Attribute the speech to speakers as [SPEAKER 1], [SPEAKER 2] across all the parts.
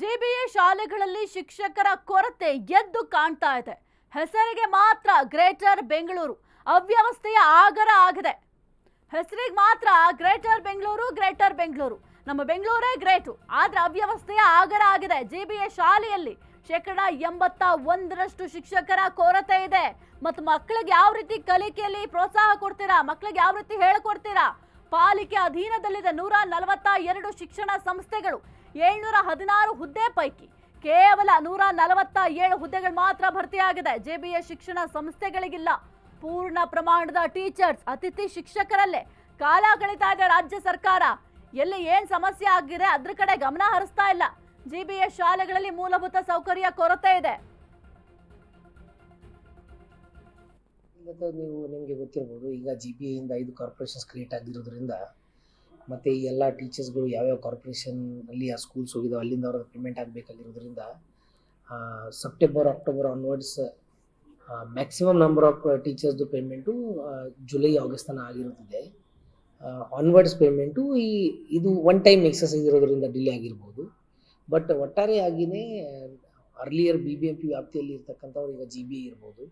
[SPEAKER 1] GBA ಶಾಲೆಗಳಲ್ಲಿ ಶಿಕ್ಷಕರ ಕೊರತೆ ಎದ್ದು ಕಾಣ್ತಾ ಇದೆ. ಹೆಸರಿಗೆ ಮಾತ್ರ ಗ್ರೇಟರ್ ಬೆಂಗಳೂರು ಅವ್ಯವಸ್ಥೆಯ ಆಗರ ಆಗಿದೆ. ಹೆಸರಿಗೆ ಮಾತ್ರ ಗ್ರೇಟರ್ ಬೆಂಗಳೂರು ಗ್ರೇಟರ್ ಬೆಂಗಳೂರು. ನಮ್ಮ ಬೆಂಗಳೂರೇ ಗ್ರೇಟು, ಆದರೆ ಅವ್ಯವಸ್ಥೆಯ ಆಗರ ಆಗಿದೆ. ಜಿಬಿಎ ಶಾಲೆಯಲ್ಲಿ ಶೇಕಡ ಎಂಬತ್ತ ಒಂದರಷ್ಟು ಶಿಕ್ಷಕರ ಕೊರತೆ ಇದೆ. ಮತ್ತು ಮಕ್ಕಳಿಗೆ ಯಾವ ರೀತಿ ಕಲಿಕೆಯಲ್ಲಿ ಪ್ರೋತ್ಸಾಹ ಕೊಡ್ತೀರಾ? ಮಕ್ಕಳಿಗೆ ಯಾವ ರೀತಿ ಹೇಳ್ಕೊಡ್ತೀರಾ? ಪಾಲಿಕೆ ಅಧೀನದಲ್ಲಿದೆ ನೂರ ನಲವತ್ತ ಎರಡು ಶಿಕ್ಷಣ ಸಂಸ್ಥೆಗಳು ಏಳ್ನೂರ ಹದಿನಾರು ಹುದ್ದೆ ಪೈಕಿ ಕೇವಲ ನೂರ ನಲವತ್ತ ಏಳು ಹುದ್ದೆಗಳು ಮಾತ್ರ ಭರ್ತಿಯಾಗಿದೆ. ಜೆಬಿಎ ಶಿಕ್ಷಣ ಸಂಸ್ಥೆಗಳಿಗಿಲ್ಲ. ಪೂರ್ಣ ಪ್ರಮಾಣದ ಟೀಚರ್ಸ್, ಅತಿಥಿ ಶಿಕ್ಷಕರಲ್ಲೇ ಕಾಲ ಕಳೀತಾ ಇದೆ ರಾಜ್ಯ ಸರ್ಕಾರ. ಎಲ್ಲಿ ಏನ್ ಸಮಸ್ಯೆ ಆಗಿದೆ ಅದ್ರ ಕಡೆ ಗಮನ ಹರಿಸ್ತಾ ಇಲ್ಲ. ಜಿಬಿಎ ಶಾಲೆಗಳಲ್ಲಿ ಮೂಲಭೂತ ಸೌಕರ್ಯ ಕೊರತೆ ಇದೆ.
[SPEAKER 2] ಇವತ್ತು ನೀವು ನಿಮಗೆ ಗೊತ್ತಿರ್ಬೋದು. ಈಗ ಜಿ ಪಿ ಇಂದ ಐದು ಕಾರ್ಪೊರೇಷನ್ಸ್ ಕ್ರಿಯೇಟ್ ಆಗಿರೋದ್ರಿಂದ ಮತ್ತು ಈ ಎಲ್ಲ ಟೀಚರ್ಸ್ಗಳು ಯಾವ್ಯಾವ ಕಾರ್ಪೊರೇಷನಲ್ಲಿ ಆ ಸ್ಕೂಲ್ಸ್ ಹೋಗಿದಾವೆ, ಅಲ್ಲಿಂದ ಅವ್ರ payment ಆಗಬೇಕಾಗಿರೋದ್ರಿಂದ September October onwards maximum number of ಟೀಚರ್ಸ್ದು payment July August ತನಕ ಆಗಿರುತ್ತದೆ. ಆನ್ವರ್ಡ್ಸ್ ಪೇಮೆಂಟು ಈ, ಇದು ಒನ್ ಟೈಮ್ ಎಕ್ಸಸೈಸ್ ಇರೋದ್ರಿಂದ ಡಿಲೇ ಆಗಿರ್ಬೋದು. But ಒಟ್ಟಾರೆಯಾಗಿಯೇ earlier B B M P ವ್ಯಾಪ್ತಿಯಲ್ಲಿ ಇರ್ತಕ್ಕಂಥವ್ರು ಈಗ ಜಿ ಬಿ ಇರ್ಬೋದು.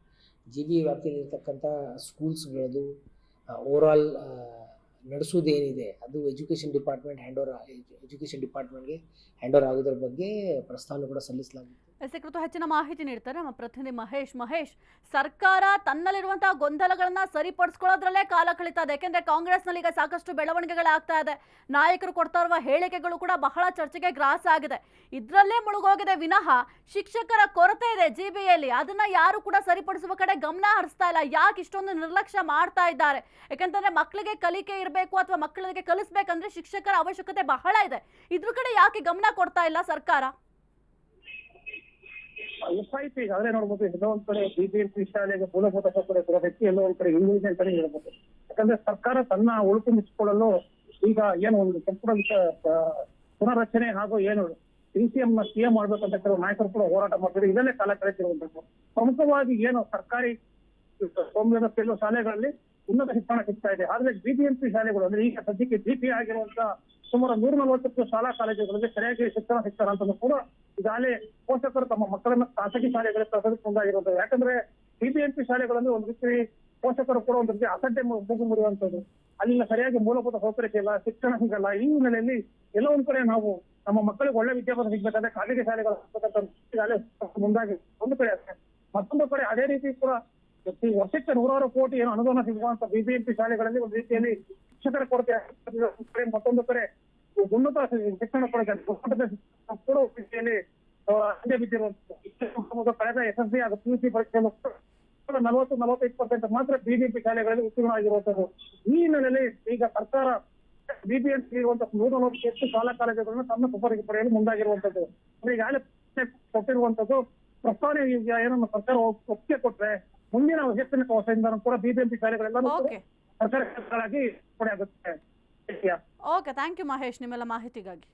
[SPEAKER 2] ಜಿ ಬಿ ವ್ಯಾಪ್ತಿಯಲ್ಲಿ ಇರ್ತಕ್ಕಂಥ ಸ್ಕೂಲ್ಸ್ಗಳದು ಓವರಾಲ್ ನಡೆಸೋದೇನಿದೆ ಅದು education department hand over education ಡಿಪಾರ್ಟ್ಮೆಂಟ್ಗೆ hand over ಆಗೋದ್ರ ಬಗ್ಗೆ ಪ್ರಸ್ತಾವನೆ ಕೂಡ ಸಲ್ಲಿಸಲಾಗಿತ್ತು
[SPEAKER 1] ಎಸ್ ಕುರಿತು ಹೆಚ್ಚಿನ ಮಾಹಿತಿ ನೀಡ್ತಾರೆ ನಮ್ಮ ಪ್ರತಿನಿಧಿ ಮಹೇಶ್. ಮಹೇಶ್, ಸರ್ಕಾರ ತನ್ನಲ್ಲಿರುವಂತಹ ಗೊಂದಲಗಳನ್ನ ಸರಿಪಡಿಸ್ಕೊಳ್ಳೋದ್ರಲ್ಲೇ ಕಾಲ ಕಳೀತಾ ಇದೆ ಯಾಕೆಂದ್ರೆ ಕಾಂಗ್ರೆಸ್ನಲ್ಲಿ ಈಗ ಸಾಕಷ್ಟು ಬೆಳವಣಿಗೆಗಳಾಗ್ತಾ ಇದೆ. ನಾಯಕರು ಕೊಡ್ತಾ ಇರುವ ಹೇಳಿಕೆಗಳು ಕೂಡ ಬಹಳ ಚರ್ಚೆಗೆ ಗ್ರಾಸ ಆಗಿದೆ. ಇದರಲ್ಲೇ ಮುಳುಗೋಗಿದೆ. ವಿನಃ ಶಿಕ್ಷಕರ ಕೊರತೆ ಇದೆ ಜಿಬಿಯಲ್ಲಿ ಅದನ್ನ ಯಾರು ಕೂಡ ಸರಿಪಡಿಸುವ ಕಡೆ ಗಮನ ಹರಿಸ್ತಾ ಇಲ್ಲ. ಯಾಕೆ ಇಷ್ಟೊಂದು ನಿರ್ಲಕ್ಷ್ಯ ಮಾಡ್ತಾ ಇದ್ದಾರೆ? ಯಾಕಂತಂದ್ರೆ ಮಕ್ಕಳಿಗೆ ಕಲಿಕೆ ಇರಬೇಕು ಅಥವಾ ಮಕ್ಕಳಿಗೆ ಕಲಿಸ್ಬೇಕಂದ್ರೆ ಶಿಕ್ಷಕರ ಅವಶ್ಯಕತೆ ಬಹಳ ಇದೆ. ಇದ್ರ ಕಡೆ ಯಾಕೆ ಗಮನ ಕೊಡ್ತಾ ಇಲ್ಲ ಸರ್ಕಾರ?
[SPEAKER 3] ಎಫ್ ಐ ಪಿ ಅದೇ ನೋಡ್ಬೋದು. ಎಲ್ಲೋ ಒಂದ್ ಕಡೆ ಬಿಬಿಎಂಪಿ ಶಾಲೆಗೆ ಮೂಲಭೂತ ಸೌಕರ್ಯ ವ್ಯಕ್ತಿ ಎಲ್ಲೋ ಒಂದ್ ಕಡೆ ಹಿಂದುಳಿದ ಅಂತಾನೆ ಹೇಳ್ಬೋದು. ಯಾಕಂದ್ರೆ ಸರ್ಕಾರ ತನ್ನ ಉಳುಕು ಮುಚ್ಚಿಕೊಳ್ಳಲು ಈಗ ಏನು ಒಂದು ಸಂಪುಟ ಪುನರಚನೆ ಹಾಗೂ ಏನು D C M C M ಮಾಡ್ಬೇಕಂತ ಕೆಲವು ನಾಯಕರು ಕೂಡ ಹೋರಾಟ ಮಾಡ್ತಾರೆ. ಇದನ್ನೇ ಕಾಲ ಕಳೆದಿರುವಂತದ್ದು ಪ್ರಮುಖವಾಗಿ ಏನು ಸರ್ಕಾರಿ ಸೌಮ್ಯದ ಕೆಲವು ಶಾಲೆಗಳಲ್ಲಿ ಉನ್ನತ ಶಿಕ್ಷಣ ಸಿಗ್ತಾ ಇದೆ. ಆದ್ರೆ ಬಿಬಿಎಂಪಿ ಶಾಲೆಗಳು ಅಂದ್ರೆ ಈಗ ಸದ್ಯಕ್ಕೆ ಜಿಪಿ ಆಗಿರುವಂತಹ ಸುಮಾರು ನೂರ ನಲವತ್ತಕ್ಕೂ ಶಾಲಾ ಕಾಲೇಜುಗಳಲ್ಲಿ ಸರಿಯಾಗಿ ಶಿಕ್ಷಣ ಸಿಗ್ತಾರ ಅಂತ ಕೂಡ ಈಗಾಗಲೇ ಪೋಷಕರು ತಮ್ಮ ಮಕ್ಕಳನ್ನ ಖಾಸಗಿ ಶಾಲೆಗಳಿಗೆ ಕಳಿಸೋದಕ್ಕೆ ಮುಂದಾಗಿರುವಂತದ್ದು ಯಾಕಂದ್ರೆ ಬಿಬಿಎಂಪಿ ಶಾಲೆಗಳಲ್ಲಿ ಒಂದು ರೀತಿ ಪೋಷಕರು ಕೂಡ ಒಂದು ರೀತಿ ಅಸಡ್ಡೆ ಮುಗಿ ಮುರಿಯುವಂತದ್ದು ಅಲ್ಲಿನ ಸರಿಯಾಗಿ ಮೂಲಭೂತ ಸೌಕರ್ಯ ಇಲ್ಲ, ಶಿಕ್ಷಣ ಸಿಗಲ್ಲ. ಈ ಹಿನ್ನೆಲೆಯಲ್ಲಿ ಎಲ್ಲೋ ಒಂದ್ ಕಡೆ ನಾವು ನಮ್ಮ ಮಕ್ಕಳಿಗೆ ಒಳ್ಳೆ ವಿದ್ಯಾಭ್ಯಾಸ ಸಿಗ್ಬೇಕಾದ್ರೆ ಖಾಸಗಿ ಶಾಲೆಗಳು ಶಾಲೆ ಮುಂದಾಗಿ ಒಂದು ಕಡೆ ಮತ್ತೊಂದು ಕಡೆ ಅದೇ ರೀತಿ ಕೂಡ ಪ್ರತಿ ವರ್ಷಕ್ಕೆ ನೂರಾರು ಕೋಟಿ ಏನು ಅನುದಾನ ಸಿಗುವಂತ ಬಿಬಿಎಂಪಿ ಶಾಲೆಗಳಲ್ಲಿ ಒಂದು ರೀತಿಯಲ್ಲಿ ಶಿಕ್ಷಕರ ಕೊರತೆ ಮತ್ತೊಂದು ಕಡೆ ಉನ್ನತ ಶಿಕ್ಷಣ ಕೂಡ ಹಿಂದೆ ಬಿದ್ದಿರುವಂತ ಕಳೆದ ಎಸ್ ಎಸ್ ಸಿ ಹಾಗೂ ಪಿ ಯು ಸಿ ಪರೀಕ್ಷೆ ನಲವತ್ತು ನಲವತ್ತೈದು ಪರ್ಸೆಂಟ್ ಮಾತ್ರ ಬಿಬಿಎಂಪಿ ಶಾಲೆಗಳಲ್ಲಿ ಉತ್ತೀರ್ಣ ಆಗಿರುವಂತದ್ದು ಈ ಹಿನ್ನೆಲೆಯಲ್ಲಿ ಈಗ ಸರ್ಕಾರ ಬಿಬಿಎಂಪಿ ಇರುವಂತಹ ನೂರ ನಲವತ್ತು ಹೆಚ್ಚು ಶಾಲಾ ಕಾಲೇಜುಗಳನ್ನು ತನ್ನ ಸುಪರಿಗೆ ಪಡೆಯಲು ಮುಂದಾಗಿರುವಂತದ್ದು ಈಗಾಗಲೇ ಕೊಟ್ಟಿರುವಂತದ್ದು ಪ್ರಸ್ತಾವನೆ ಈಗ ಏನನ್ನ ಸರ್ಕಾರ ಒಪ್- ಒಪ್ಪಿಗೆ ಕೊಟ್ರೆ ಮುಂದಿನ ವರ್ಷದಿಂದ ಕೂಡ ಬಿಬಿಎಂಪಿ ಶಾಲೆಗಳೆಲ್ಲ ಸರ್ಕಾರಗಳಾಗಿ ಪಡೆಯಾಗುತ್ತೆ
[SPEAKER 1] ಓಕೆ ಥ್ಯಾಂಕ್ ಯು ಮಹೇಶ್ ನಿಮ್ಮೆಲ್ಲ ಮಾಹಿತಿಗಾಗಿ.